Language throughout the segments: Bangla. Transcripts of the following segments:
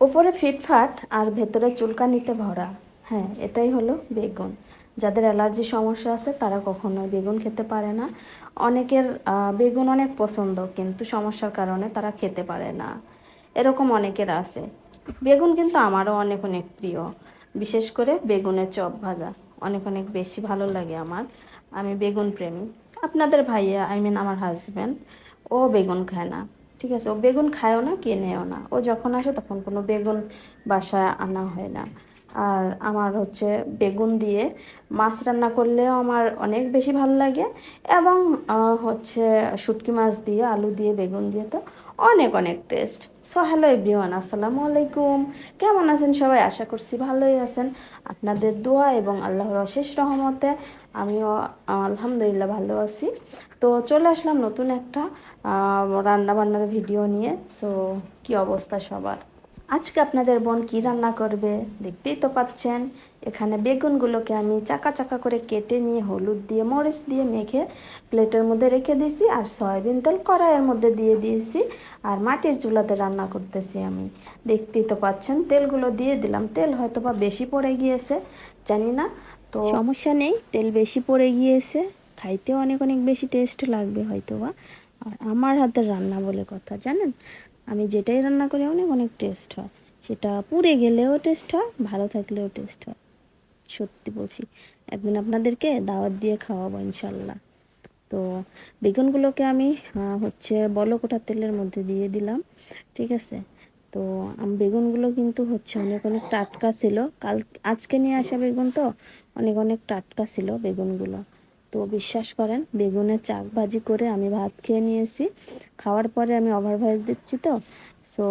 ওপরে ফিটফাট আর ভেতরে চুলকানিতে ভরা। হ্যাঁ এটাই হলো বেগুন। যাদের অ্যালার্জি সমস্যা আছে, তারা কখনোই বেগুন খেতে পারে না। অনেকের বেগুন অনেক পছন্দ, কিন্তু সমস্যার কারণে তারা খেতে পারে না। এরকম অনেকের আছে। বেগুন কিন্তু আমারও অনেক অনেক প্রিয়। বিশেষ করে বেগুনের চপ ভাজা। অনেক অনেক বেশি ভালো লাগে আমার। আমি বেগুন প্রেমী। আপনাদের ভাইয়া আই মিন আমার হাজব্যান্ড ও বেগুন খায় না। ঠিক আছে, ও বেগুন খায়ও না, কিনেও না। ও যখন আসে তখন কোনো বেগুন বাসায় আনা হয় না। আর আমার হচ্ছে বেগুন দিয়ে মাছ রান্না করলেও আমার অনেক বেশি ভালো লাগে এবং হচ্ছে শুটকি মাছ দিয়ে, আলু দিয়ে, বেগুন দিয়ে তো অনেক অনেক টেস্ট সো হ্যালো এভরিওয়ান আসসালামু আলাইকুম। কেমন আছেন সবাই? আশা করছি ভালোই আছেন। আপনাদের দোয়া এবং আল্লাহর অশেষ রহমতে আমিও আলহামদুলিল্লাহ ভালো আছি। তো চলে আসলাম নতুন একটা রান্না বান্নার ভিডিও নিয়ে। সো কি অবস্থা সবার? আজকে আপনাদের বোন কি রান্না করবে দেখতেই তো পাচ্ছেন। এখানে বেগুনগুলোকে আমি চাকা চাকা করে কেটে নিয়ে হলুদ দিয়ে, মরিচ দিয়ে মেখে প্লেটের মধ্যে রেখে দিয়েছি আর সয়াবিন তেল কড়াইয়ের মধ্যে দিয়ে দিয়েছি আর মাটির চুলাতে রান্না করতেছি আমি। দেখতেই তো পাচ্ছেন, তেলগুলো দিয়ে দিলাম। তেল হয়তো বা বেশি পড়ে গিয়েছে, জানি না। তো সমস্যা নেই, তেল বেশি পড়ে গিয়েছে, খাইতেও অনেক অনেক বেশি টেস্ট লাগবে হয়তো বা আর আমার হাতের রান্না বলে কথা, জানেন? আমি যেটাই রান্না করি অনেক অনেক টেস্ট হয়। সেটা পুড়ে গেলেও টেস্ট হয়, ভালো থাকলেও টেস্ট হয়। সত্যি বলছি, একদিন আপনাদেরকে দাওয়াত দিয়ে খাওয়াবো ইনশাল্লাহ। তো বেগুনগুলোকে আমি হচ্ছে বলকোটা তেলের মধ্যে দিয়ে দিলাম, ঠিক আছে? তো বেগুনগুলো কিন্তু হচ্ছে অনেক অনেক টাটকা ছিল। কাল, আজকে নিয়ে আসা বেগুন তো অনেক অনেক টাটকা ছিল বেগুনগুলো। তো বিশ্বাস করেন, বেগুনের চাক ভাজি করে আমি ভাত খেয়ে নিয়েছি। খাওয়ার পরে আমি ওভার দিচ্ছি তো। সো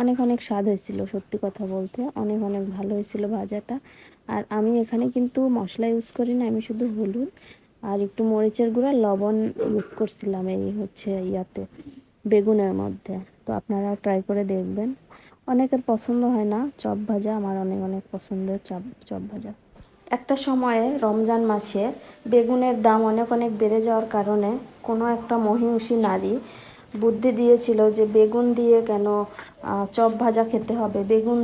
অনেক অনেক স্বাদ হয়েছিল সত্যি কথা বলতে। অনেক অনেক ভালো হয়েছিল ভাজাটা। আর আমি এখানে কিন্তু মশলা ইউজ করি না, আমি শুধু হলুদ আর একটু মরিচের গুঁড়া, লবণ ইউজ করছিলাম এই হচ্ছে ইয়াতে, বেগুনের মধ্যে। তো আপনারা ট্রাই করে দেখবেন। অনেকের পছন্দ হয় না, চপ ভাজা, আমার অনেক অনেক পছন্দের চপ চপ ভাজা। একটা সময়ে রমজান মাসে বেগুনের দাম অনেক অনেক বেড়ে যাওয়ার কারণে কোনো একটা মহিষী নারী বুদ্ধি দিয়েছিল যে বেগুন দিয়ে কেন চপ ভাজা খেতে হবে। বেগুন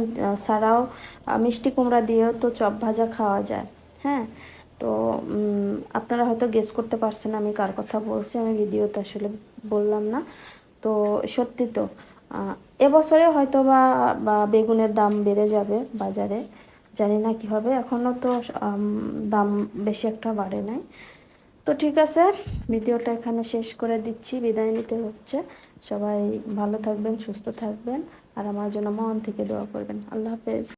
ছাড়াও মিষ্টি কুমড়া দিয়েও তো চপ ভাজা খাওয়া যায়। হ্যাঁ? তো আপনারা হয়তো গেস করতে পারছেন আমি কার কথা বলছি, আমি ভিডিওতে আসলে বললাম না। তো, সত্যি তো এবছরে হয়তো বা বেগুনের দাম বেড়ে যাবে বাজারে। জানি না কি হবে এখনও তো দাম বেশি একটা বাড়ে নাই। তো ঠিক আছে, ভিডিওটা এখানে শেষ করে দিচ্ছি, বিদায় নিতে হচ্ছে। সবাই ভালো থাকবেন, সুস্থ থাকবেন, আর আমার জন্য মন থেকে দোয়া করবেন। আল্লাহ হাফেজ।